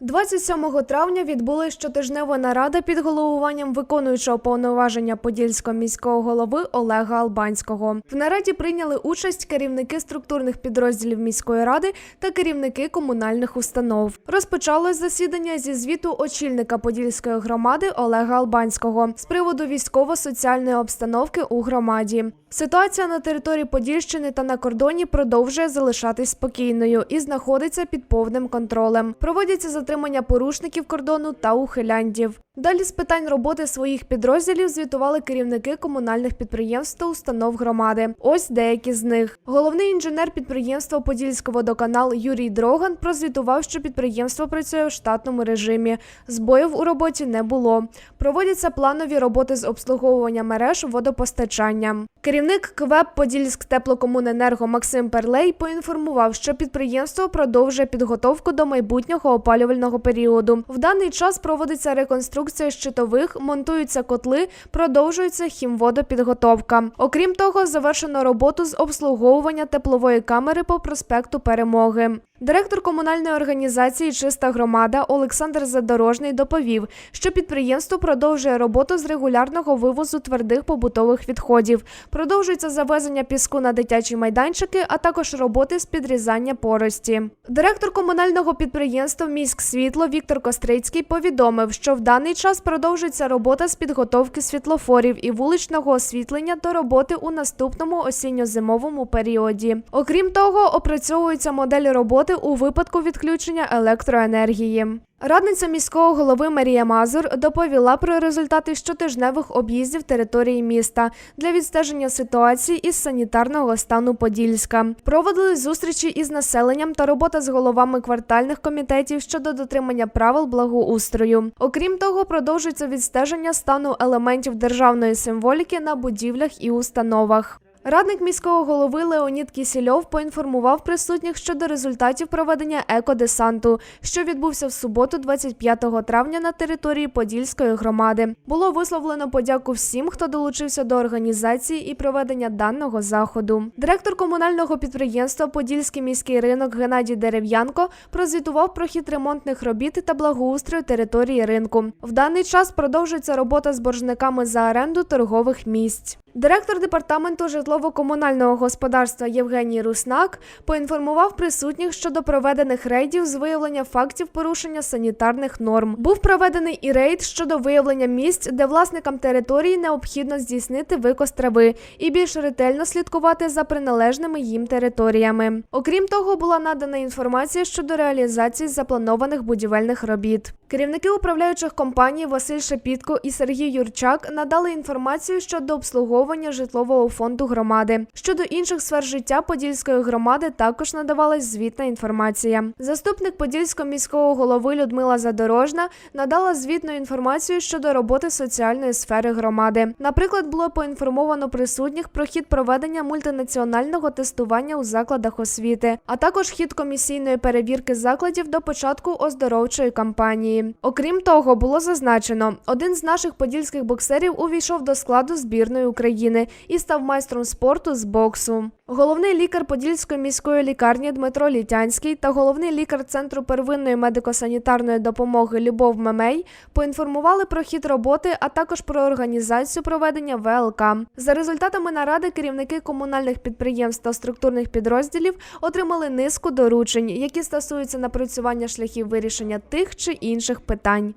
27 травня відбулась щотижнева нарада під головуванням виконуючого повноваження подільського міського голови Олега Албанського. В нараді прийняли участь керівники структурних підрозділів міської ради та керівники комунальних установ. Розпочалось засідання зі звіту очільника подільської громади Олега Албанського з приводу військово-соціальної обстановки у громаді. Ситуація на території Подільщини та на кордоні продовжує залишатись спокійною і знаходиться під повним контролем. Проводяться затримання порушників кордону та ухиляндів. Далі з питань роботи своїх підрозділів звітували керівники комунальних підприємств та установ громади. Ось деякі з них. Головний інженер підприємства Подільський водоканал Юрій Дроган прозвітував, що підприємство працює в штатному режимі. Збоїв у роботі не було. Проводяться планові роботи з обслуговування мереж водопостачання. Керівник КВЕП Подільськ теплокомуненерго Максим Перлей поінформував, що підприємство продовжує підготовку до майбутнього опалювального періоду. В даний час проводиться реконструкція щитових, монтуються котли, продовжується хімводопідготовка. Окрім того, завершено роботу з обслуговування теплової камери по проспекту Перемоги. Директор комунальної організації Чиста громада Олександр Задорожний доповів, що підприємство продовжує роботу з регулярного вивозу твердих побутових відходів. Продовжується завезення піску на дитячі майданчики, а також роботи з підрізання порості. Директор комунального підприємства Міськ світло Віктор Кострицький повідомив, що в даний час продовжується робота з підготовки світлофорів і вуличного освітлення до роботи у наступному осінньо-зимовому періоді. Окрім того, опрацьовується модель роботи у випадку відключення електроенергії. Радниця міського голови Марія Мазур доповіла про результати щотижневих об'їздів території міста для відстеження ситуації із санітарного стану Подільська. Проводили зустрічі із населенням та робота з головами квартальних комітетів щодо дотримання правил благоустрою. Окрім того, продовжується відстеження стану елементів державної символіки на будівлях і установах. Радник міського голови Леонід Кісільов поінформував присутніх щодо результатів проведення екодесанту, що відбувся в суботу, 25 травня на території Подільської громади. Було висловлено подяку всім, хто долучився до організації і проведення даного заходу. Директор комунального підприємства Подільський міський ринок Геннадій Дерев'янко прозвітував про хід ремонтних робіт та благоустрою території ринку. В даний час продовжується робота з боржниками за оренду торгових місць. Директор департаменту житлово-комунального господарства Євгеній Руснак поінформував присутніх щодо проведених рейдів з виявлення фактів порушення санітарних норм. Був проведений і рейд щодо виявлення місць, де власникам території необхідно здійснити викос трави і більш ретельно слідкувати за приналежними їм територіями. Окрім того, була надана інформація щодо реалізації запланованих будівельних робіт. Керівники управляючих компаній Василь Шепітко і Сергій Юрчак надали інформацію щодо обслуговування житлового фонду громади. Щодо інших сфер життя Подільської громади також надавалась звітна інформація. Заступник Подільського міського голови Людмила Задорожна надала звітну інформацію щодо роботи соціальної сфери громади. Наприклад, було поінформовано присутніх про хід проведення мультинаціонального тестування у закладах освіти, а також хід комісійної перевірки закладів до початку оздоровчої кампанії. Окрім того, було зазначено, один з наших подільських боксерів увійшов до складу збірної України і став майстром спорту з боксу. Головний лікар Подільської міської лікарні Дмитро Літянський та головний лікар Центру первинної медико-санітарної допомоги Любов Мемей поінформували про хід роботи, а також про організацію проведення ВЛК. За результатами наради керівники комунальних підприємств та структурних підрозділів отримали низку доручень, які стосуються напрацювання шляхів вирішення тих чи інших питань.